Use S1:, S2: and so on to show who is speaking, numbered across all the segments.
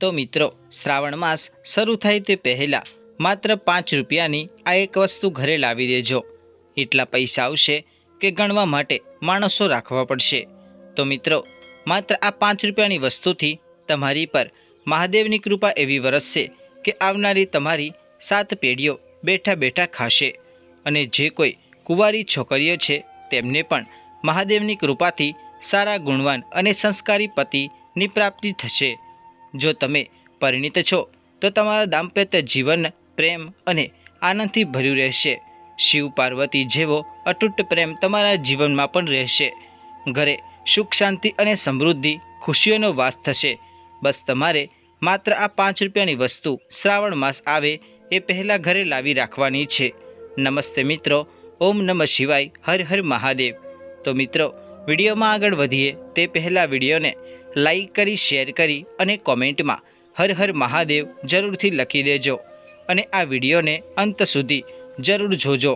S1: તો મિત્રો, શ્રાવણ માસ શરૂ થાય તે પહેલાં માત્ર પાંચ રૂપિયાની આ એક વસ્તુ ઘરે લાવી દેજો. એટલા પૈસા આવશે કે ગણવા માટે માણસો રાખવા પડશે. તો મિત્રો, માત્ર આ પાંચ રૂપિયાની વસ્તુથી તમારી પર મહાદેવની કૃપા એવી વરસશે કે આવનારી તમારી સાત પેઢીઓ બેઠા બેઠા ખાશે અને જે કોઈ કુંવારી છોકરીઓ છે તેમને પણ મહાદેવની કૃપાથી સારા ગુણવાન અને સંસ્કારી પતિની પ્રાપ્તિ થશે. જો તમે પરિણિત છો, તો તમારા દાંપત્ય જીવન, પ્રેમ અને આનંદથી ભર્યું રહેશે. શિવ પાર્વતી જેવો અતૂટ પ્રેમ તમારા જીવનમાં પણ રહેશે. ઘરે સુખ, શાંતિ અને સમૃદ્ધિ ખુશીઓનો વાસ થશે. બસ તમારે માત્ર આ પાંચ રૂપિયાની વસ્તુ શ્રાવણ માસ આવે એ પહેલાં ઘરે લાવી રાખવાની છે. નમસ્તે મિત્રો, ઓમ નમઃ શિવાય, હર હર મહાદેવ. તો મિત્રો, વિડીયોમાં આગળ વધીએ તે પહેલાં વિડીયોને લાઈક કરી શેર કરી અને કોમેન્ટમાં હર હર મહાદેવ જરૂરથી લખી દેજો અને આ વિડીયોને અંત સુધી જરૂર જોજો.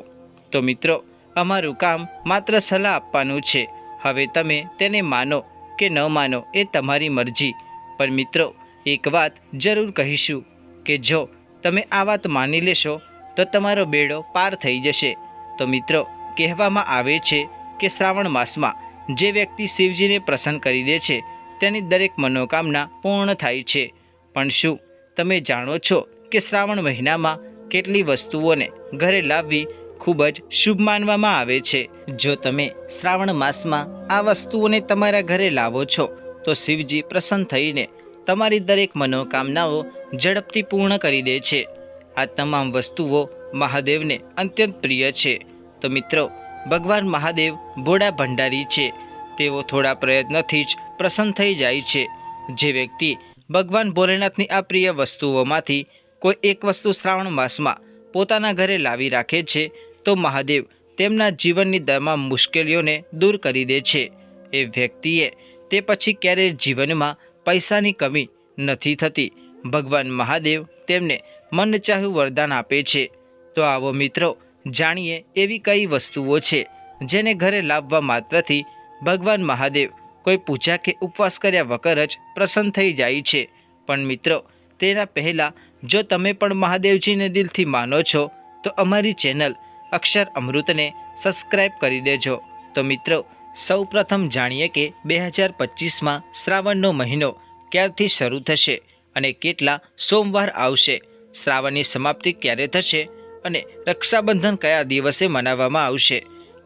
S1: તો મિત્રો, અમારું કામ માત્ર સલાહ આપવાનું છે. હવે તમે તેને માનો કે ન માનો એ તમારી મરજી. પણ મિત્રો, એક વાત જરૂર કહીશું કે જો તમે આ વાત માની લેશો, તો તમારો બેડો પાર થઈ જશે. તો મિત્રો, કહેવામાં આવે છે કે શ્રાવણ માસમાં જે વ્યક્તિ શિવજીને પ્રસન્ન કરી દે છે તેની દરેક મનોકામના પૂર્ણ થાય છે. પણ શું તમે જાણો છો કે શ્રાવણ મહિનામાં કેટલી વસ્તુઓને ઘરે લાવવી ખૂબ જ શુભ માનવામાં આવે છે? જો તમે શ્રાવણ માસમાં આ વસ્તુઓને તમારા ઘરે લાવો છો, તો શિવજી પ્રસન્ન થઈને તમારી દરેક મનોકામનાઓ ઝડપથી પૂર્ણ કરી દે છે. આ તમામ વસ્તુઓ મહાદેવને અત્યંત પ્રિય છે. તો મિત્રો, ભગવાન મહાદેવ ભોળા ભંડારી છે. તેઓ થોડા પ્રયત્નથી જ પ્રસન્ન થઈ જાય છે. જે વ્યક્તિ ભગવાન ભોલેનાથની આ પ્રિય વસ્તુઓમાંથી કોઈ એક વસ્તુ શ્રાવણ માસમાં પોતાના ઘરે લાવી રાખે છે, તો મહાદેવ તેમના જીવનની તમામ મુશ્કેલીઓને દૂર કરી દે છે. એ વ્યક્તિએ તે પછી ક્યારેય જીવનમાં પૈસાની કમી નથી થતી. ભગવાન મહાદેવ તેમને મનચાહ્યું વરદાન આપે છે. તો આવો મિત્રો, જાણીએ એવી કઈ વસ્તુઓ છે, જેને ઘરે લાવવા માત્રથી ભગવાન મહાદેવ કોઈ પૂજા કે ઉપવાસ કર્યા વગર જ પ્રસન્ન થઈ જાય છે. પણ મિત્રો, તેના પહેલાં જો તમે પણ મહાદેવજીને દિલથી માનો છો, તો અમારી ચેનલ અક્ષર અમૃતને સબસ્ક્રાઈબ કરી દેજો. તો મિત્રો સૌ પ્રથમ જાણીએ કે બે હજાર પચીસમાં શ્રાવણનો મહિનો ક્યારથી શરૂ થશે અને કેટલા સોમવાર આવશે, શ્રાવણની સમાપ્તિ ક્યારે થશે અને રક્ષાબંધન કયા દિવસે મનાવવામાં આવશે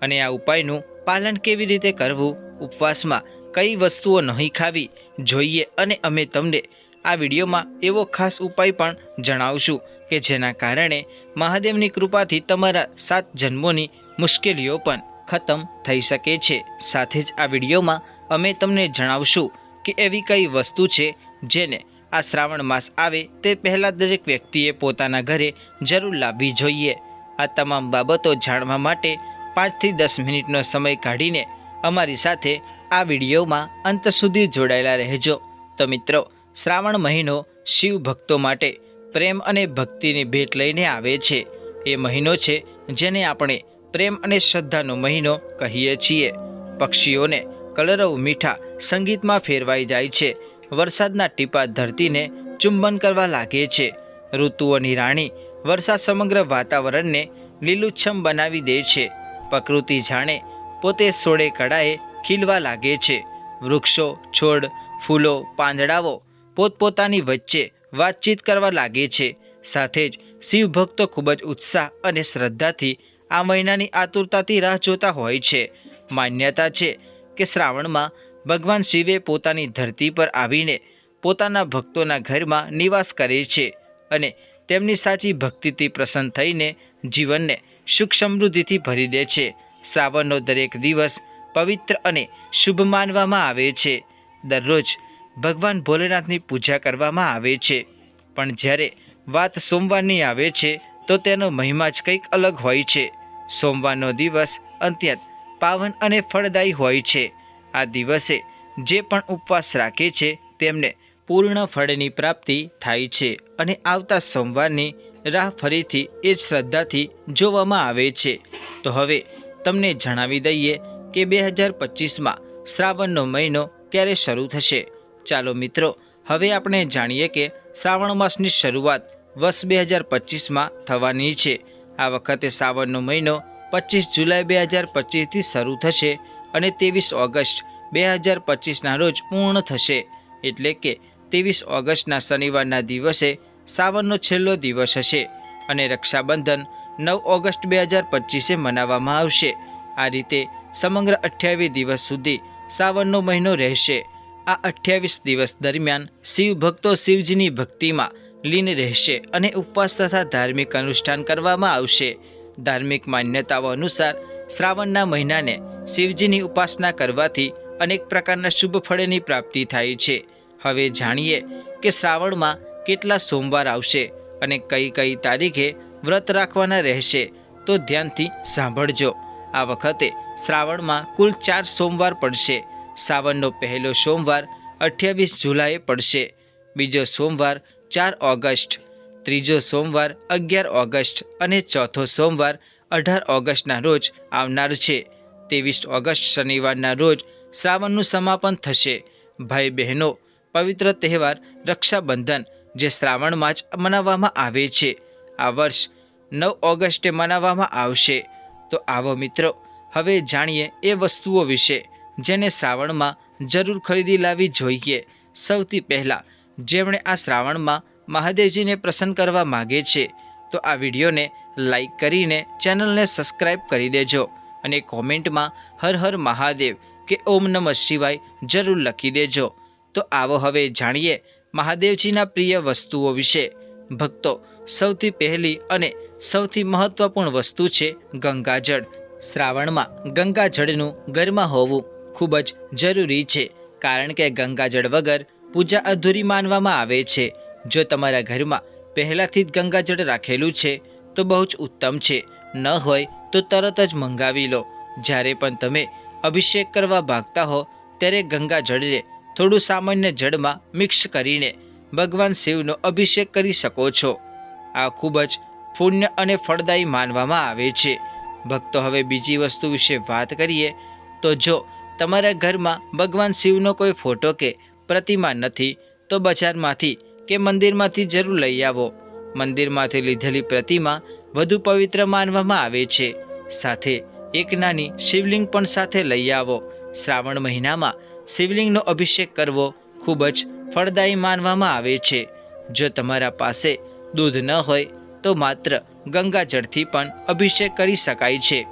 S1: અને આ ઉપાયનું પાલન કેવી રીતે કરવું, ઉપવાસમાં કઈ વસ્તુઓ નહીં ખાવી જોઈએ અને અમે તમને આ વિડીયોમાં એવો ખાસ ઉપાય પણ જણાવશું કે જેના કારણે મહાદેવની કૃપાથી તમારા સાત જન્મોની મુશ્કેલીઓ પણ ખતમ થઈ શકે છે. સાથે જ આ વિડીયોમાં અમે તમને જણાવશું કે એવી કઈ વસ્તુ છે જેને આ શ્રાવણ માસ આવે તે પહેલાં દરેક વ્યક્તિએ પોતાના ઘરે જરૂર લાવવી જોઈએ. આ તમામ બાબતો જાણવા માટે પાંચથી દસ મિનિટનો સમય કાઢીને અમારી સાથે આ વિડીયોમાં અંત સુધી જોડાયેલા રહેજો. તો મિત્રો, શ્રાવણ મહિનો શિવ ભક્તો માટે પ્રેમ અને ભક્તિની ભેટ લઈને આવે છે. એ મહિનો છે જેને આપણે પ્રેમ અને શ્રદ્ધાનો મહિનો કહીએ છીએ. પક્ષીઓને કલરવ મીઠા સંગીતમાં ફેરવાઈ જાય છે. વરસાદના ટીપા ધરતીને ચુંબન કરવા લાગે છે. ઋતુઓની રાણી વરસાદ સમગ્ર વાતાવરણને લીલુંછમ બનાવી દે છે. પ્રકૃતિ જાણે પોતે સોળે કળાએ ખીલવા લાગે છે. વૃક્ષો, છોડ, ફૂલો, પાંદડાઓ પોતપોતાની વચ્ચે વાતચીત કરવા લાગે છે. સાથે જ શિવ ભક્તો ખૂબ જ ઉત્સાહ અને શ્રદ્ધાથી આ મહિનાની આતુરતાથી રાહ જોતા હોય છે. માન્યતા છે કે શ્રાવણમાં ભગવાન શિવે પોતાની ધરતી પર આવીને પોતાના ભક્તોના ઘરમાં નિવાસ કરે છે અને તેમની સાચી ભક્તિથી પ્રસન્ન થઈને જીવનને સુખ સમૃદ્ધિથી ભરી દે છે. શ્રાવણનો દરેક દિવસ પવિત્ર અને શુભ માનવામાં આવે છે. દરરોજ ભગવાન ભોલેનાથની પૂજા કરવામાં આવે છે. પણ જ્યારે વાત સોમવારની આવે છે, તો તેનો મહિમા જ કંઈક અલગ હોય છે. સોમવારનો દિવસ અત્યંત પાવન અને ફળદાયી હોય છે. આ દિવસે જે પણ ઉપવાસ રાખે છે, તેમને પૂર્ણ ફળની પ્રાપ્તિ થાય છે અને આવતા સોમવારની રાહ ફરીથી એ શ્રદ્ધાથી જોવામાં આવે છે. તો હવે તમને જણાવી દઈએ કે બે હજાર પચીસમાં શ્રાવણનો મહિનો ક્યારે શરૂ થશે? ચાલો મિત્રો, હવે આપણે જાણીએ કે શ્રાવણ માસની શરૂઆત વર્ષ બે હજાર પચીસમાં થવાની છે. આ વખતે શ્રાવણનો મહિનો પચીસ જુલાઈ બે હજાર પચીસથી શરૂ થશે અને ત્રેવીસ ઓગસ્ટ બે હજાર પચીસના રોજ પૂર્ણ થશે. એટલે કે ત્રેવીસ ઓગસ્ટના શનિવારના દિવસે શ્રાવણનો છેલ્લો દિવસ હશે અને રક્ષાબંધન નવ ઓગસ્ટ બે હજાર પચીસે મનાવવામાં આવશે. આ રીતે સમગ્ર અઠ્યાવીસ દિવસ સુધી શ્રાવણનો મહિનો રહેશે. આ અઠ્યાવીસ દિવસ દરમિયાન શિવ ભક્તો શિવજીની ભક્તિમાં લીન રહેશે અને ઉપવાસ તથા ધાર્મિક અનુષ્ઠાન કરવામાં આવશે. ધાર્મિક માન્યતાઓ અનુસાર શ્રાવણના મહિનાને શિવજીની ઉપાસના કરવાથી અનેક પ્રકારના શુભ ફળની પ્રાપ્તિ થાય છે. હવે જાણીએ કે શ્રાવણમાં કેટલા સોમવાર આવશે અને કઈ કઈ તારીખે વ્રત રાખવાના રહેશે, તો ધ્યાનથી સાંભળજો. આ વખતે શ્રાવણમાં કુલ ચાર સોમવાર પડશે. શ્રાવણનો પહેલો સોમવાર અઠ્યાવીસ જુલાઈએ પડશે. બીજો સોમવાર ચાર ઓગસ્ટ. ત્રીજો સોમવાર અગિયાર ઓગસ્ટ અને ચોથો સોમવાર અઢાર ઓગસ્ટના રોજ આવનાર છે. ત્રેવીસ ઓગસ્ટ શનિવારના રોજ શ્રાવણનું સમાપન થશે. ભાઈ બહેનો, પવિત્ર તહેવાર રક્ષાબંધન, જે શ્રાવણમાં જ મનાવવામાં આવે છે. આ વર્ષ નવ ઓગસ્ટે મનાવવામાં આવશે. તો આવો મિત્રો હવે જાણીએ એ વસ્તુઓ વિશે, જેને શ્રાવણમાં જરૂર ખરીદી લાવવી જોઈએ. સૌથી પહેલાં, જેમણે આ શ્રાવણમાં મહાદેવજીને પ્રસન્ન કરવા માગે છે, તો આ વિડીયોને લાઈક કરીને ચેનલને સબસ્ક્રાઈબ કરી દેજો અને કોમેન્ટમાં હર હર મહાદેવ કે ઓમ નમઃ શિવાય જરૂર લખી દેજો. તો આવો હવે જાણીએ મહાદેવજીના પ્રિય વસ્તુઓ વિશે. ભક્તો, સૌથી પહેલી અને સૌથી મહત્વપૂર્ણ વસ્તુ છે ગંગાજળ. શ્રાવણમાં ગંગાજળનું ઘરમાં હોવું ખૂબ જ જરૂરી છે, કારણ કે ગંગાજળ વગર પૂજા અધૂરી માનવામાં આવે છે. જો તમારા ઘરમાં પહેલાંથી જ ગંગાજળ રાખેલું છે, તો બહુ જ ઉત્તમ છે. ન હોય તો તરત જ મંગાવી લો. જ્યારે પણ તમે અભિષેક કરવા ભાગતા હો, ત્યારે ગંગાજળને થોડું સામાન્ય જળમાં મિક્સ કરીને ભગવાન શિવનો અભિષેક કરી શકો છો. આ ખૂબ જ પુણ્ય અને ફળદાયી માનવામાં આવે છે. ભક્તો હવે બીજી વસ્તુ વિશે વાત કરીએ, તો જો તમારા ઘરમાં ભગવાન શિવનો કોઈ ફોટો કે પ્રતિમા નથી, તો બજારમાંથી કે મંદિરમાંથી જરૂર લઈ આવો. મંદિરમાંથી લીધેલી પ્રતિમા વધુ પવિત્ર માનવામાં આવે છે. સાથે એક નાની શિવલિંગ પણ સાથે લઈ આવો. શ્રાવણ મહિનામાં શિવલિંગનો અભિષેક કરવો ખૂબ જ ફળદાયી માનવામાં આવે છે. જો તમારા પાસે દૂધ ન હોય, તો માત્ર ગંગાજળથી પણ અભિષેક કરી શકાય છે.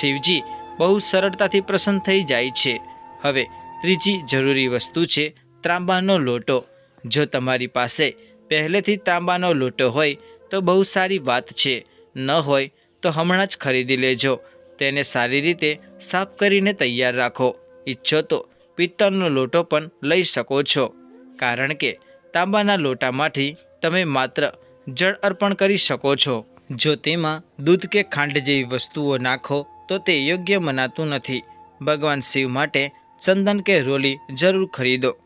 S1: શિવજી બહુ સરળતાથી પ્રસન્ન થઈ જાય છે. હવે ત્રીજી જરૂરી વસ્તુ છે ત્રાંબાનો લોટો. જો તમારી પાસે પહેલેથી તાંબાનો લોટો હોય તો બહુ સારી વાત છે. ન હોય તો હમણાં જ ખરીદી લેજો. તેને સારી રીતે સાફ કરીને તૈયાર રાખો. ઈચ્છો તો પિત્તળનો લોટો પણ લઈ શકો છો. કારણ કે તાંબાના લોટામાંથી તમે માત્ર જળ અર્પણ કરી શકો છો. જો તેમાં દૂધ કે ખાંડ જેવી વસ્તુઓ નાખો, તો તે યોગ્ય મનાતું નથી. ભગવાન શિવ માટે ચંદન કે રોલી જરૂર ખરીદો.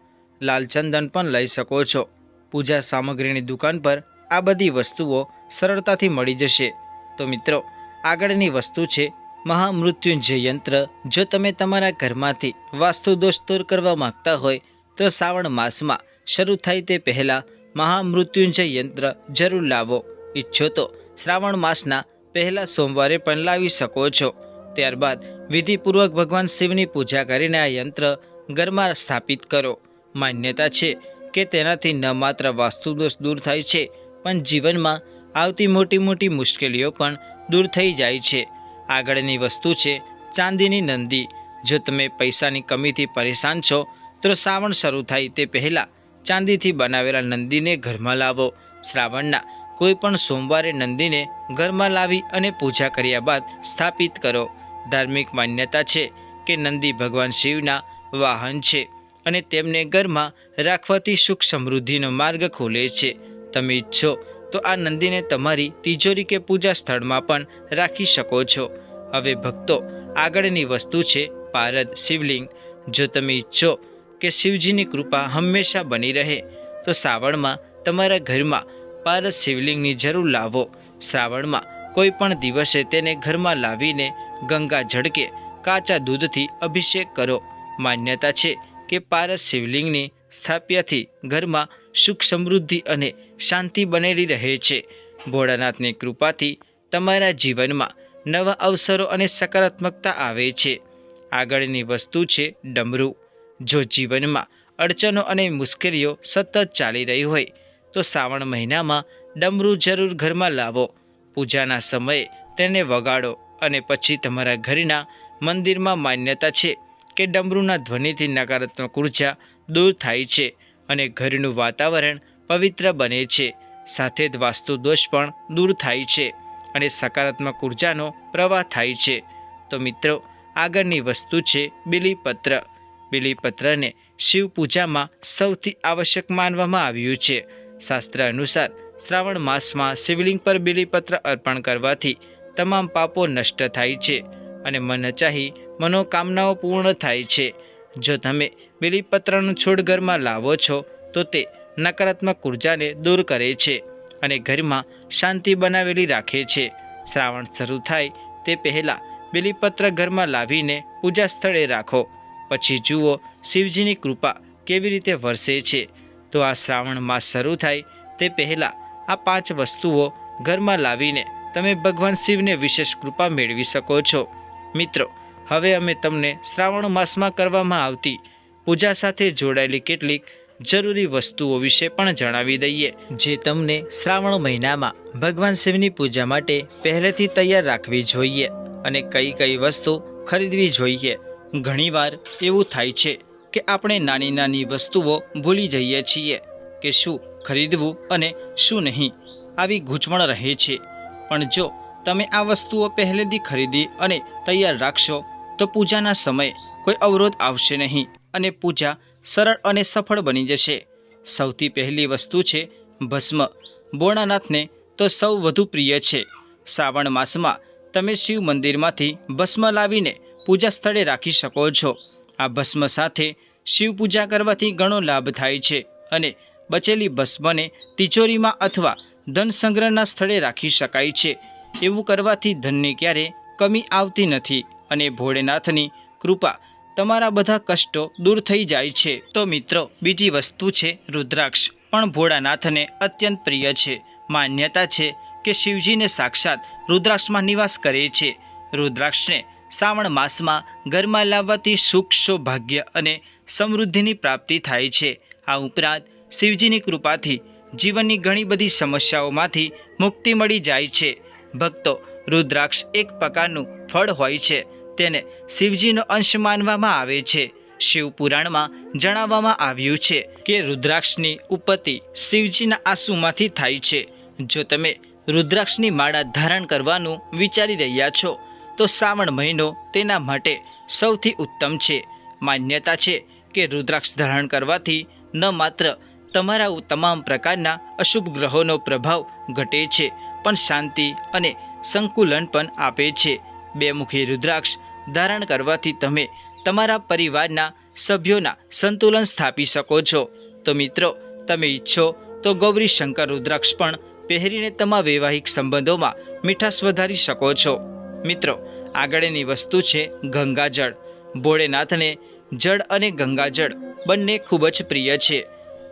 S1: લાલ ચંદન પણ લઈ શકો છો. પૂજા સામગ્રીની દુકાન પર આ બધી વસ્તુઓ સરળતાથી મળી જશે. તો મિત્રો, આગળની વસ્તુ છે મહામૃત્યુંજય યંત્ર. જો તમે તમારા ઘરમાંથી વાસ્તુ દોષ દૂર કરવા માંગતા હોય, તો શ્રાવણ માસમાં શરૂ થાય તે પહેલાં મહામૃત્યુંજય યંત્ર જરૂર લાવો. ઈચ્છો તો શ્રાવણ માસના પહેલા સોમવારે પણ લાવી શકો છો. ત્યારબાદ વિધિપૂર્વક ભગવાન શિવની પૂજા કરીને આ યંત્ર ઘરમાં સ્થાપિત કરો. માન્યતા છે કે તેનાથી ન માત્ર વાસ્તુદોષ દૂર થાય છે, પણ જીવનમાં આવતી મોટી મોટી મુશ્કેલીઓ પણ દૂર થઈ જાય છે. આગળની વસ્તુ છે ચાંદીની નંદી. જો તમે પૈસાની કમીથી પરેશાન છો, તો શ્રાવણ શરૂ થાય તે પહેલાં ચાંદીથી બનાવેલા નંદીને ઘરમાં લાવો. શ્રાવણના કોઈ પણ સોમવારે નંદીને ઘરમાં લાવી અને પૂજા કર્યા બાદ સ્થાપિત કરો. ધાર્મિક માન્યતા છે કે નંદી ભગવાન શિવના વાહન છે અને તેમને ઘરમાં રાખવાથી સુખ સમૃદ્ધિનો માર્ગ ખોલે છે. તમે ઈચ્છો તો આ નંદીને તમારી તિજોરી કે પૂજા સ્થળમાં પણ રાખી શકો છો. હવે ભક્તો, આગળની વસ્તુ છે પારદ શિવલિંગ. જો તમે ઈચ્છો કે શિવજીની કૃપા હંમેશા બની રહે, તો શ્રાવણમાં તમારા ઘરમાં પારદ શિવલિંગની જરૂર લાવો. શ્રાવણમાં કોઈ પણ દિવસે તેને ઘરમાં લાવીને ગંગા ઝડકે કાચા દૂધથી અભિષેક કરો. માન્યતા છે કે પારસ શિવલિંગની સ્થાપ્યથી ઘરમાં સુખ સમૃદ્ધિ અને શાંતિ બનેલી રહે છે. ભોળાનાથની કૃપાથી તમારા જીવનમાં નવા અવસરો અને સકારાત્મકતા આવે છે. આગળની વસ્તુ છે ડમરું. જો જીવનમાં અડચણો અને મુશ્કેલીઓ સતત ચાલી રહી હોય તો શ્રાવણ મહિનામાં ડમરું જરૂર ઘરમાં લાવો. પૂજાના સમયે તેને વગાડો અને પછી તમારા ઘરના મંદિરમાં માન્યતા છે કે ડમરૂના ધ્વનિથી નકારાત્મક ઊર્જા દૂર થાય છે અને ઘરનું વાતાવરણ પવિત્ર બને છે. સાથે જ વાસ્તુ દોષ પણ દૂર થાય છે અને સકારાત્મક ઉર્જાનો પ્રવાહ થાય છે. તો મિત્રો, આગળની વસ્તુ છે બિલીપત્ર. બિલીપત્રને શિવ પૂજામાં સૌથી આવશ્યક માનવામાં આવ્યું છે. શાસ્ત્ર અનુસાર શ્રાવણ માસમાં શિવલિંગ પર બિલીપત્ર અર્પણ કરવાથી તમામ પાપો નષ્ટ થાય છે અને મનચાહી મનોકામનાઓ પૂર્ણ થાય છે. જો તમે બિલીપત્રનું છોડ ઘરમાં લાવો છો, તો તે નકારાત્મક ઉર્જાને દૂર કરે છે અને ઘરમાં શાંતિ બનાવેલી રાખે છે. શ્રાવણ શરૂ થાય તે પહેલાં બિલીપત્ર ઘરમાં લાવીને પૂજા સ્થળે રાખો. પછી જુઓ શિવજીની કૃપા કેવી રીતે વરસે છે. તો આ શ્રાવણ માસ શરૂ થાય તે પહેલાં આ પાંચ વસ્તુઓ ઘરમાં લાવીને તમે ભગવાન શિવને વિશેષ કૃપા મેળવી શકો છો. મિત્રો, હવે અમે તમને શ્રાવણ માસમાં કરવામાં આવતી પૂજા સાથે જોડાયેલી કેટલીક જરૂરી વસ્તુઓ વિશે પણ જણાવી દઈએ, જે તમને શ્રાવણ મહિનામાં ભગવાન શિવની પૂજા માટે પહેલેથી તૈયાર રાખવી જોઈએ અને કઈ કઈ વસ્તુ ખરીદવી જોઈએ. ઘણીવાર એવું થાય છે કે આપણે નાની નાની વસ્તુઓ ભૂલી જઈએ છીએ કે શું ખરીદવું અને શું નહીં. આવી ગૂંચવણ રહે છે. પણ જો તમે આ વસ્તુઓ પહેલેથી ખરીદી અને તૈયાર રાખશો, તો પૂજાના સમયે કોઈ અવરોધ આવશે નહીં અને પૂજા સરળ અને સફળ બની જશે. સૌથી પહેલી વસ્તુ છે ભસ્મ. બોણાનાથને તો સૌ વધુ પ્રિય છે. શ્રાવણ માસમાં તમે શિવ મંદિરમાંથી ભસ્મ લાવીને પૂજા સ્થળે રાખી શકો છો. આ ભસ્મ સાથે શિવ પૂજા કરવાથી ઘણો લાભ થાય છે અને બચેલી ભસ્મને તિજોરીમાં અથવા ધન સંગ્રહના સ્થળે રાખી શકાય છે. એવું કરવાથી ધનની ક્યારે કમી આવતી નથી અને ભોળેનાથની કૃપા તમારા બધા કષ્ટો દૂર થઈ જાય છે. તો મિત્રો, બીજી વસ્તુ છે રુદ્રાક્ષ. પણ ભોળાનાથને અત્યંત પ્રિય છે. માન્યતા છે કે શિવજીને સાક્ષાત રુદ્રાક્ષમાં નિવાસ કરે છે. રુદ્રાક્ષને શ્રાવણ માસમાં ઘરમાં લાવવાથી સુખ, સૌભાગ્ય અને સમૃદ્ધિની પ્રાપ્તિ થાય છે. આ ઉપરાંત શિવજીની કૃપાથી જીવનની ઘણી બધી સમસ્યાઓમાંથી મુક્તિ મળી જાય છે. ભક્તો રુદ્રાક્ષ એક પ્રકારનું ફળ હોય છે. તેને શિવજીનો અંશ માનવામાં આવે છે. શિવ પુરાણમાં જણાવવામાં આવ્યું છે કે રુદ્રાક્ષની ઉત્પત્તિ શિવજીના આંસુમાંથી થાય છે. જો તમે રુદ્રાક્ષની માળા ધારણ કરવાનું વિચારી રહ્યા છો તો શ્રાવણ મહિનો તેના માટે સૌથી ઉત્તમ છે. માન્યતા છે કે રુદ્રાક્ષ ધારણ કરવાથી ન માત્ર તમારા તમામ પ્રકારના અશુભ ગ્રહોનો પ્રભાવ ઘટે છે, પણ શાંતિ અને સંકુલન પણ આપે છે. બેમુખી રુદ્રાક્ષ ધારણ કરવાથી તમે તમારા પરિવારના સભ્યોના સંતુલન સ્થાપી શકો છો. તો મિત્રો, તમે ઈચ્છો તો ગૌરી શંકર રુદ્રાક્ષ પણ પહેરીને તમારા વૈવાહિક સંબંધોમાં મીઠાશ વધારી શકો છો. મિત્રો આગળની વસ્તુ છે ગંગાજળ. ભોળેનાથને જળ અને ગંગાજળ બંને ખૂબ જ પ્રિય છે.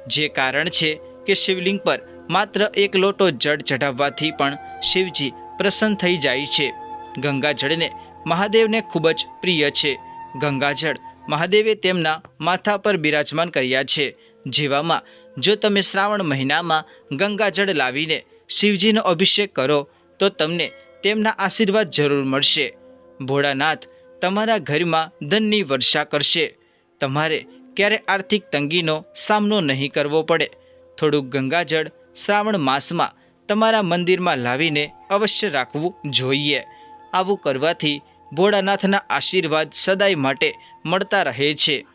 S1: જે કારણ છે કે શિવલિંગ પર માત્ર એક લોટો જળ ચઢાવવાથી પણ શિવજી પ્રસન્ન થઈ જાય છે. ગંગાજળને મહાદેવને ખૂબ જ પ્રિય છે. ગંગાજળ મહાદેવે તેમના માથા પર બિરાજમાન કર્યા છે. જેવામાં જો તમે શ્રાવણ મહિનામાં ગંગાજળ લાવીને શિવજીનો અભિષેક કરો, તો તમને તેમના આશીર્વાદ જરૂર મળશે. ભોળાનાથ તમારા ઘરમાં ધનની વર્ષા કરશે. તમારે ક્યારે આર્થિક તંગીનો સામનો નહીં કરવો પડે. થોડુંક ગંગાજળ શ્રાવણ માસમાં તમારા મંદિરમાં લાવીને અવશ્ય રાખવું જોઈએ. આવું કરવાથી ભોળાનાથના આશીર્વાદ સદાય માટે મળતા રહે છે.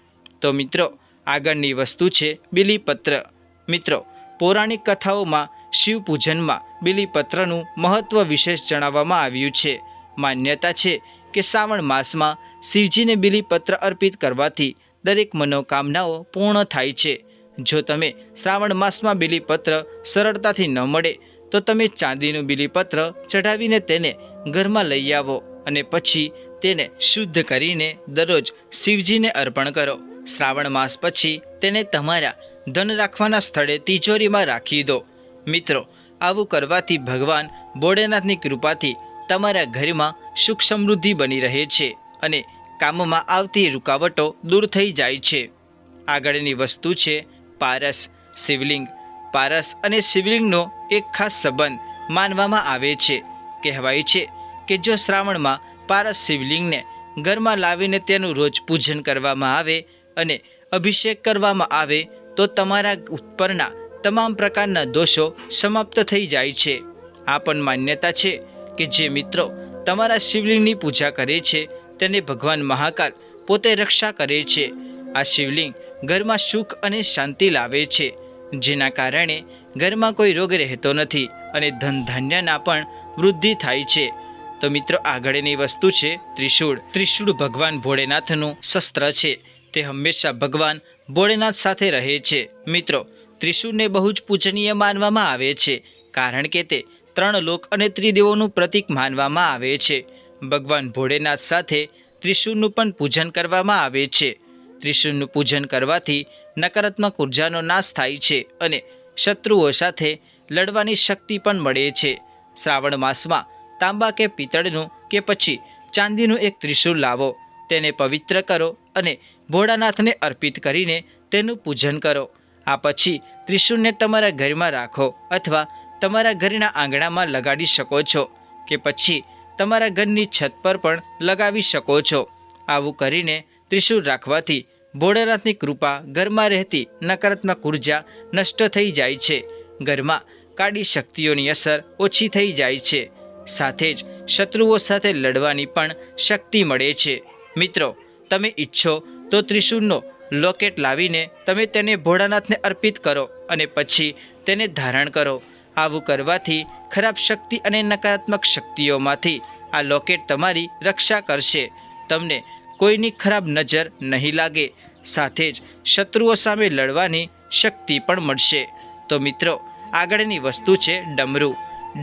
S1: તો મિત્રો, આગળની વસ્તુ છે બિલીપત્ર. મિત્રો, પૌરાણિક કથાઓમાં શિવ પૂજનમાં બિલીપત્રનું મહત્ત્વ વિશેષ જણાવવામાં આવ્યું છે. માન્યતા છે કે શ્રાવણ માસમાં શિવજીને બિલીપત્ર અર્પિત કરવાથી દરેક મનોકામનાઓ પૂર્ણ થાય છે. જો તમે શ્રાવણ માસમાં બિલીપત્ર સરળતાથી ન મળે, તો તમે ચાંદીનું બિલીપત્ર ચઢાવીને તેને ઘરમાં લઈ આવો અને પછી તેને શુદ્ધ કરીને દરરોજ શિવજીને અર્પણ કરો. શ્રાવણ માસ પછી તેને તમારા ધન રાખવાના સ્થળે તિજોરીમાં રાખી દો. મિત્રો, આવું કરવાથી ભગવાન ભોળેનાથની કૃપાથી તમારા ઘરમાં સુખ સમૃદ્ધિ બની રહે છે અને કામમાં આવતી રૂકાવટો દૂર થઈ જાય છે. આગળની વસ્તુ છે પારસ, શિવલિંગ. પારસ અને શિવલિંગનો એક ખાસ સંબંધ માનવામાં આવે છે. કહેવાય છે કે જો શ્રાવણમાં પારસ શિવલિંગને ઘરમાં લાવીને તેનું રોજ પૂજન કરવામાં આવે અને અભિષેક કરવામાં આવે, તો તમારા ઉપરના તમામ પ્રકારના દોષો સમાપ્ત થઈ જાય છે. આ પણ માન્યતા છે કે જે મિત્રો તમારા શિવલિંગની પૂજા કરે છે, તેને ભગવાન મહાકાલ પોતે રક્ષા કરે છે. આ શિવલિંગ ઘરમાં સુખ અને શાંતિ લાવે છે. જેના કારણે ઘરમાં કોઈ રોગ રહેતો નથી અને ધન ધાન્યના પણ વૃદ્ધિ થાય છે. તો મિત્રો, આગળની વસ્તુ છે ત્રિશૂળ. ત્રિશૂળ ભગવાન ભોળેનાથનું શસ્ત્ર છે. તે હંમેશા ભગવાન ભોળેનાથ સાથે રહે છે. મિત્રો, ત્રિશૂળને બહુ જ પૂજનીય માનવામાં આવે છે. કારણ કે તે ત્રણ લોક અને ત્રિદેવોનું પ્રતીક માનવામાં આવે છે. ભગવાન ભોળેનાથ સાથે ત્રિશૂળનું પણ પૂજન કરવામાં આવે છે. ત્રિશૂળનું પૂજન કરવાથી નકારાત્મક ઉર્જાનો નાશ થાય છે અને શત્રુઓ સાથે લડવાની શક્તિ પણ મળે છે. શ્રાવણ માસમાં તાંબા કે પિત્તળનું કે પછી ચાંદીનું એક ત્રિશૂળ લાવો. તેને પવિત્ર કરો અને ભોળાનાથને અર્પિત કરીને તેનું પૂજન કરો. આ પછી ત્રિશૂળને તમારા ઘરમાં રાખો અથવા તમારા ઘરના આંગણામાં લગાડી શકો છો કે પછી તમારા ઘરની છત પર પણ લગાવી શકો છો. આવું કરીને ત્રિશૂળ રાખવાથી ભોળાનાથની કૃપા ઘરમાં રહેતી નકારાત્મક ઊર્જા નષ્ટ થઈ જાય છે. ઘરમાં કાળી શક્તિઓની અસર ઓછી થઈ જાય છે. સાથે જ શત્રુઓ સાથે લડવાની પણ શક્તિ મળે છે. મિત્રો, તમે ઈચ્છો તો ત્રિશૂળનો લોકેટ લાવીને તમે તેને ભોળાનાથને અર્પિત કરો અને પછી તેને ધારણ કરો. આવું કરવાથી ખરાબ શક્તિ અને નકારાત્મક શક્તિઓમાંથી આ લોકેટ તમારી રક્ષા કરશે. તમને કોઈની ખરાબ નજર નહીં લાગે. સાથે જ શત્રુઓ સામે લડવાની શક્તિ પણ મળશે. તો મિત્રો, આગળની વસ્તુ છે ડમરું.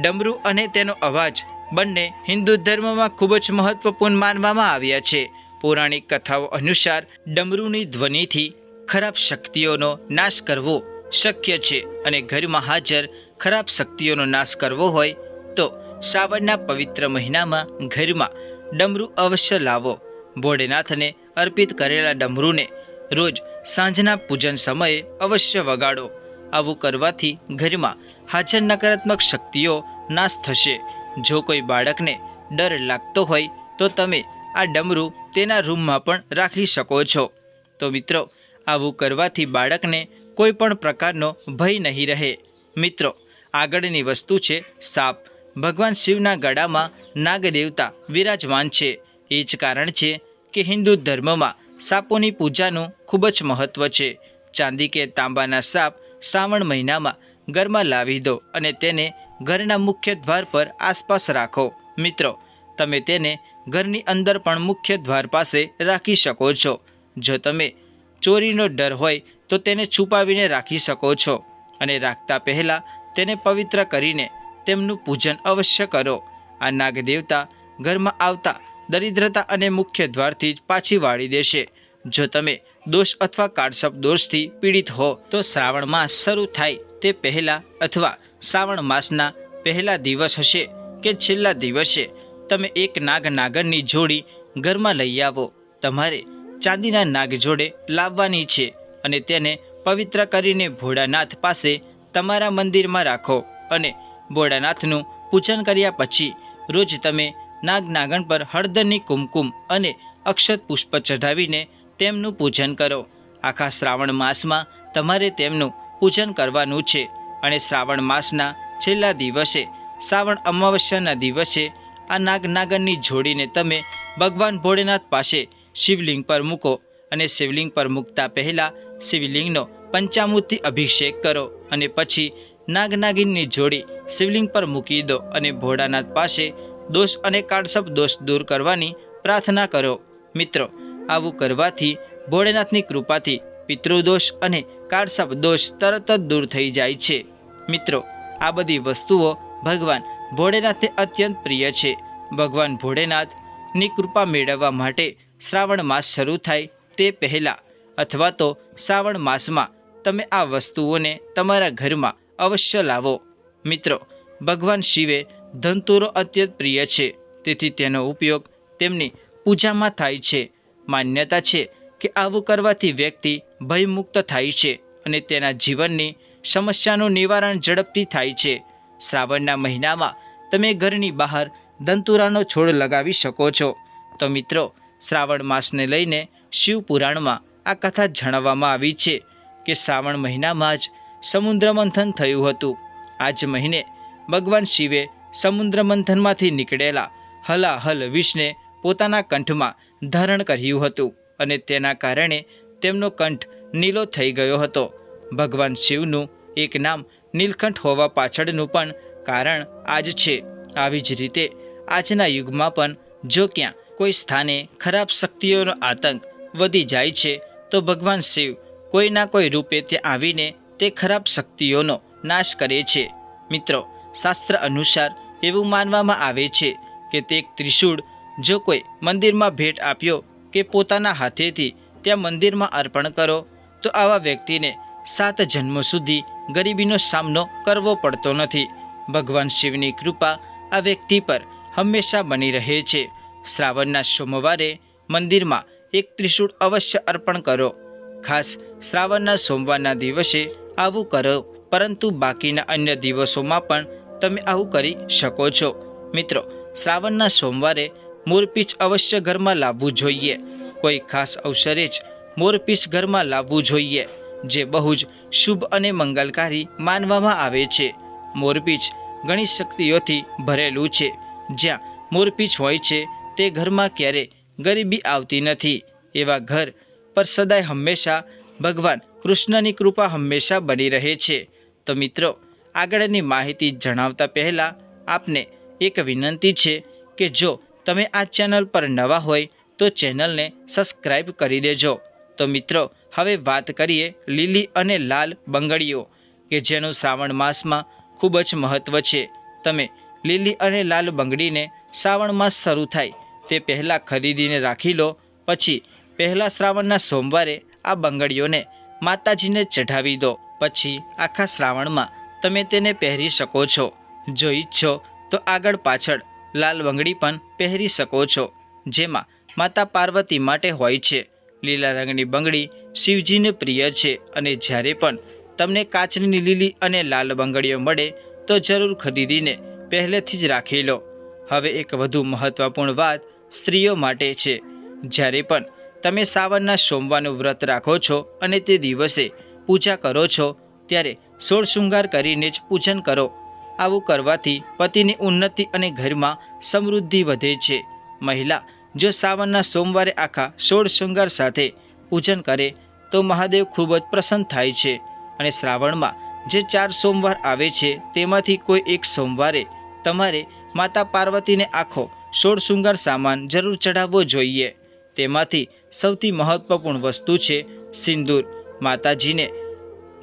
S1: ડમરું અને તેનો અવાજ બંને હિન્દુ ધર્મમાં ખૂબ જ મહત્વપૂર્ણ માનવામાં આવ્યા છે. પૌરાણિક કથાઓ અનુસાર ડમરૂની ધ્વનિથી ખરાબ શક્તિઓનો નાશ કરવો શક્ય છે અને ઘરમાં હાજર ખરાબ શક્તિઓનો નાશ કરવો હોય તો શ્રાવણના પવિત્ર મહિનામાં ઘરમાં ડમરું અવશ્ય લાવો. ભોળેનાથને અર્પિત કરેલા ડમરૂને રોજ સાંજના પૂજન સમયે અવશ્ય વગાડો. આવું કરવાથી ઘરમાં હાજર નકારાત્મક શક્તિઓ નાશ થશે. જો કોઈ બાળકને ડર લાગતો હોય તો તમે આ ડમરું તેના રૂમમાં પણ રાખી શકો છો. તો મિત્રો, આવું કરવાથી બાળકને કોઈ પણ પ્રકારનો ભય નહીં રહે. મિત્રો આગળની વસ્તુ છે સાપ. ભગવાન શિવના ગળામાં નાગદેવતા વિરાજમાન છે. એ જ કારણ છે કે હિન્દુ ધર્મમાં સાપોની પૂજાનું ખૂબ જ મહત્ત્વ છે. ચાંદી કે તાંબાના સાપ શ્રાવણ મહિનામાં ઘરમાં લાવી દો અને તેને ઘરના મુખ્ય દ્વાર પર આસપાસ રાખો. મિત્રો, તમે તેને ઘરની અંદર પણ મુખ્ય દ્વાર પાસે રાખી શકો છો. જો તમે ચોરીનો ડર હોય તો તેને છુપાવીને રાખી શકો છો. અને રાખતા પહેલાં તેને પવિત્ર કરીને તેમનું પૂજન અવશ્ય કરો. આ નાગદેવતા ઘરમાં આવતા દરિદ્રતા અને મુખ્ય દ્વારથી જ પાછી વાળી દેશે. જો તમે દોષ અથવા કાળસપ દોષથી પીડિત હો, તો શ્રાવણ માસ શરૂ થાય તે પહેલાં અથવા શ્રાવણ માસના પહેલા દિવસ હશે કે છેલ્લા દિવસે તમે એક નાગ નાગરની જોડી ઘરમાં લઈ આવો. તમારે ચાંદીના નાગ જોડે લાવવાની છે અને તેને પવિત્ર કરીને ભોળાનાથ પાસે તમારા મંદિરમાં રાખો અને ભોળાનાથનું પૂજન કર્યા પછી રોજ તમે નાગનાગણ પર હળદરની કુમકુમ અને અક્ષત પુષ્પ ચઢાવીને તેમનું પૂજન કરો. આખા શ્રાવણ માસમાં તમારે તેમનું પૂજન કરવાનું છે અને શ્રાવણ માસના છેલ્લા દિવસે, શ્રાવણ અમાવસ્યાના દિવસે આ નાગનાગણની જોડીને તમે ભગવાન ભોળેનાથ પાસે શિવલિંગ પર મૂકો અને શિવલિંગ પર મૂકતા પહેલાં શિવલિંગનો પંચામૃતથી અભિષેક કરો અને પછી નાગનાગિનની જોડી શિવલિંગ પર મૂકી દો અને ભોળાનાથ પાસે દોષ અને કાળસપ દોષ દૂર કરવાની પ્રાર્થના કરો. મિત્રો, આવું કરવાથી ભોળેનાથની કૃપાથી પિતૃદોષ અને કાળસપ દોષ તરત જ દૂર થઈ જાય છે. મિત્રો, આ બધી વસ્તુઓ ભગવાન ભોળેનાથને અત્યંત પ્રિય છે. ભગવાન ભોળેનાથની કૃપા મેળવવા માટે શ્રાવણ માસ શરૂ થાય તે પહેલાં અથવા તો શ્રાવણ માસમાં તમે આ વસ્તુઓને તમારા ઘરમાં અવશ્ય લાવો. મિત્રો, ભગવાન શિવે ધનતુરો અત્યંત પ્રિય છે, તેથી તેનો ઉપયોગ તેમની પૂજામાં થાય છે. માન્યતા છે કે આવું કરવાથી વ્યક્તિ ભયમુક્ત થાય છે અને તેના જીવનની સમસ્યાનું નિવારણ ઝડપથી થાય છે. શ્રાવણના મહિનામાં તમે ઘરની બહાર ધનતુરાનો છોડ લગાવી શકો છો. તો મિત્રો, શ્રાવણ માસને લઈને શિવ પુરાણમાં આ કથા જણાવવામાં આવી છે કે શ્રાવણ મહિનામાં જ સમુદ્ર મંથન થયું હતું. આ જ મહિને ભગવાન શિવે સમુદ્ર મંથનમાંથી નીકળેલા હલાહલ વિષને પોતાના કંઠમાં ધારણ કર્યું હતું અને તેના કારણે તેમનો કંઠ નીલો થઈ ગયો હતો. ભગવાન શિવનું એક નામ નીલકંઠ હોવા પાછળનું પણ કારણ આ જ છે. આવી જ રીતે આજના યુગમાં પણ જો ક્યાં કોઈ સ્થાને ખરાબ શક્તિઓનો આતંક વધી જાય છે તો ભગવાન શિવ કોઈના કોઈ રૂપે ત્યાં આવીને તે ખરાબ શક્તિઓનો નાશ કરે છે. મિત્રો, શાસ્ત્ર અનુસાર એવું માનવામાં આવે છે કે તે એક ત્રિશૂળ જો કોઈ મંદિરમાં ભેટ આપ્યો કે પોતાના હાથેથી ત્યાં મંદિરમાં અર્પણ કરો, તો આવા વ્યક્તિને સાત જન્મો સુધી ગરીબીનો સામનો કરવો પડતો નથી. ભગવાન શિવની કૃપા આ વ્યક્તિ પર હંમેશા બની રહે છે. શ્રાવણના સોમવારે મંદિરમાં એક ત્રિશૂળ અવશ્ય અર્પણ કરો. ખાસ શ્રાવણના સોમવારના દિવસે આવું કરો, પરંતુ બાકીના અન્ય દિવસોમાં પણ તમે આવું કરી શકો છો. મિત્રો, શ્રાવણના સોમવારે મોરપીચ અવશ્ય ઘરમાં લાવવું જોઈએ. કોઈ ખાસ અવસરે જ મોરપીચ ઘરમાં લાવવું જોઈએ, જે બહુ જ શુભ અને મંગલકારી માનવામાં આવે છે. મોરપીંછ ઘણી શક્તિઓથી ભરેલું છે. જ્યાં મોરપીચ હોય છે, તે ઘરમાં ક્યારે ગરીબી આવતી નથી. એવા ઘર પર સદાય હંમેશા ભગવાન કૃષ્ણની કૃપા હંમેશા બની રહે છે. તો મિત્રો, આગળની માહિતી જણાવતા પહેલાં આપને એક વિનંતી છે કે જો તમે આ ચેનલ પર નવા હોય, તો ચેનલને સબસ્ક્રાઈબ કરી દેજો. તો મિત્રો, હવે વાત કરીએ લીલી અને લાલ બંગડીઓ, કે જેનું શ્રાવણ માસમાં ખૂબ જ મહત્ત્વ છે. તમે લીલી અને લાલ બંગડીને શ્રાવણ માસ શરૂ થાય તે પહેલાં ખરીદીને રાખી લો, પછી પહેલા શ્રાવણના સોમવારે આ બંગડીઓને માતાજીને ચઢાવી દો, પછી આખા શ્રાવણમાં તમે તેને પહેરી શકો છો. જો ઈચ્છો તો આગળ પાછળ લાલ બંગડી પણ પહેરી શકો છો, જેમાં માતા પાર્વતી માટે હોય છે. લીલા રંગની બંગડી શિવજીને પ્રિય છે અને જ્યારે પણ તમને કાચની લીલી અને લાલ બંગડીઓ મળે તો જરૂર ખરીદીને પહેલેથી જ રાખી લો. હવે એક વધુ મહત્વપૂર્ણ વાત સ્ત્રીઓ માટે છે. જ્યારે પણ તમે સાવનના સોમવારનું વ્રત રાખો છો અને તે દિવસે પૂજા કરો છો, ત્યારે સોળ શૃંગાર કરીને જ પૂજન કરો. આવું કરવાથી પતિની ઉન્નતિ અને ઘરમાં સમૃદ્ધિ વધે છે. મહિલા, જો સાવનના સોમવારે આખા સોળ શૃંગાર સાથે પૂજન કરે, તો મહાદેવ ખૂબ જ પ્રસન્ન થાય છે. અને શ્રાવણમાં જે ચાર સોમવાર આવે છે, તેમાંથી કોઈ એક સોમવારે તમારે માતા પાર્વતીને આખો સોળ શૃંગાર સામાન જરૂર ચઢાવવો જોઈએ. તેમાંથી સૌથી મહત્વપૂર્ણ વસ્તુ છે સિંદૂર. માતાજીને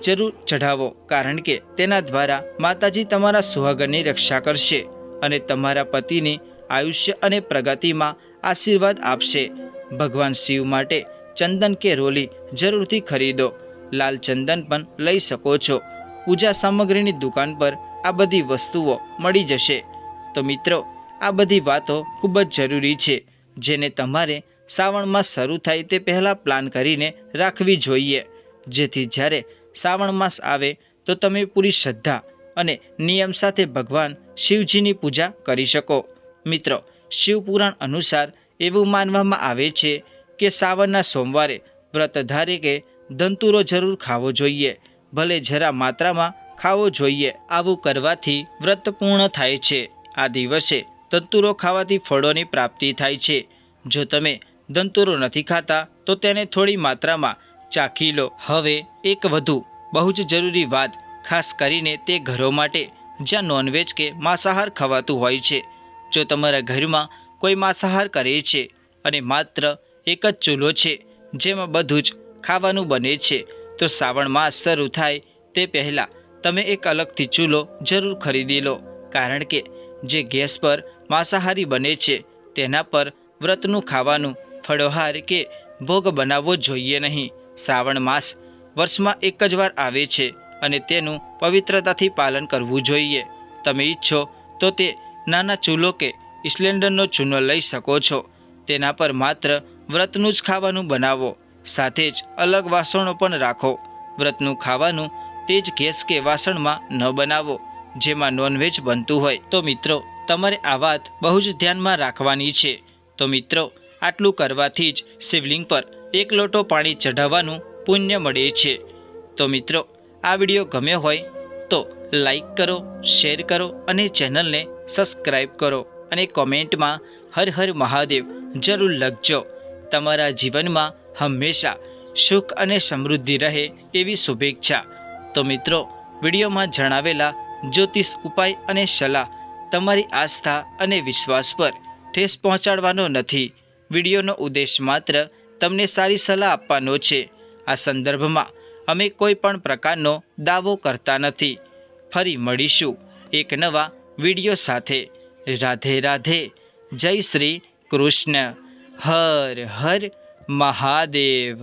S1: જરૂર ચઢાવો, કારણ કે તેના દ્વારા માતાજી તમારા સુહાગરની રક્ષા કરશે અને તમારા પતિની આયુષ્ય અને પ્રગતિમાં આશીર્વાદ આપશે. ભગવાન શિવ માટે ચંદન કે રોલી જરૂરથી ખરીદો. લાલ ચંદન પણ લઈ શકો છો. પૂજા સામગ્રીની દુકાન પર આ બધી વસ્તુઓ મળી જશે. તો મિત્રો આ બધી વાતો ખૂબ જ જરૂરી છે, જેને તમારે શ્રાવણમાં શરૂ થાય તે પહેલાં પ્લાન કરીને રાખવી જોઈએ. જેથી જ્યારે શ્રાવણ માસ આવે, તો તમે પૂરી શ્રદ્ધા અને નિયમ સાથે ભગવાન શિવજીની પૂજા કરી શકો. મિત્રો, શિવપુરાણ અનુસાર એવું માનવામાં આવે છે કે શ્રાવણના સોમવારે વ્રતધારે કે ધંતુરો જરૂર ખાવો જોઈએ. ભલે જરા માત્રામાં ખાવો જોઈએ, આવું કરવાથી વ્રત પૂર્ણ થાય છે. આ દિવસે ધંતુરો ખાવાથી ફળોની પ્રાપ્તિ થાય છે. જો તમે ધંતુરો નથી ખાતા, તો તેને થોડી માત્રામાં ચાખી લો. હવે એક વધુ, બહુ જ જરૂરી વાત, ખાસ કરીને તે ઘરો માટે, જ્યાં નોનવેજ કે માંસાહાર ખવાતું હોય છે. જો તમારા ઘરમાં કોઈ માંસાહાર કરે છે, અને માત્ર એક જ ચૂલો છે, જેમાં બધું જ ખાવાનું બને છે, તો શ્રાવણ માસ શરૂ થાય તે પહેલાં તમે એક અલગથી ચૂલો જરૂર ખરીદી લો. કારણ કે જે ગેસ પર માંસાહારી બને છે. તેના પર વ્રતનું ખાવાનું, ફળોહાર કે ભોગ બનાવવો જોઈએ નહીં. શ્રાવણ માસ વર્ષમાં એક જ વાર આવે છે અને તેનું પવિત્રતાથી પાલન કરવું જોઈએ. તમે ઈચ્છો તો તે નાના ચૂલો કે સિલિન્ડરનો ચૂનો લઈ શકો છો. તેના પર માત્ર વ્રતનું જ ખાવાનું બનાવો. સાથે જ અલગ વાસણો પણ રાખો. વ્રતનું ખાવાનું તે જ ગેસ કે વાસણમાં ન બનાવો, જેમાં નોનવેજ બનતું હોય. તો મિત્રો તમારે આ વાત બહુ જ ધ્યાનમાં રાખવાની છે. તો મિત્રો, આટલું કરવાથી જ શિવલિંગ પર એક લોટો પાણી ચઢાવવાનું પુણ્ય મળે છે. તો મિત્રો, આ વીડિયો ગમ્યો હોય તો લાઈક કરો, શેર કરો અને ચેનલને સબસ્ક્રાઈબ કરો અને કોમેન્ટમાં હર હર મહાદેવ જરૂર લખજો. તમારા જીવનમાં હંમેશા સુખ અને સમૃદ્ધિ રહે એવી શુભેચ્છા. તો મિત્રો, વિડીયોમાં જણાવેલા જ્યોતિષ ઉપાય અને સલાહ તમારી આસ્થા અને વિશ્વાસ પર ઠેસ પહોંચાડવાનો નથી. વિડીયોનો ઉદ્દેશ માત્ર તમને સારી સલાહ આપવાનો છે. આ સંદર્ભમાં અમે કોઈ પણ પ્રકારનો દાવો કરતા નથી. ફરી મળીશું એક નવા વીડિયો સાથે. રાધે રાધે. જય શ્રી કૃષ્ણ. હર હર મહાદેવ.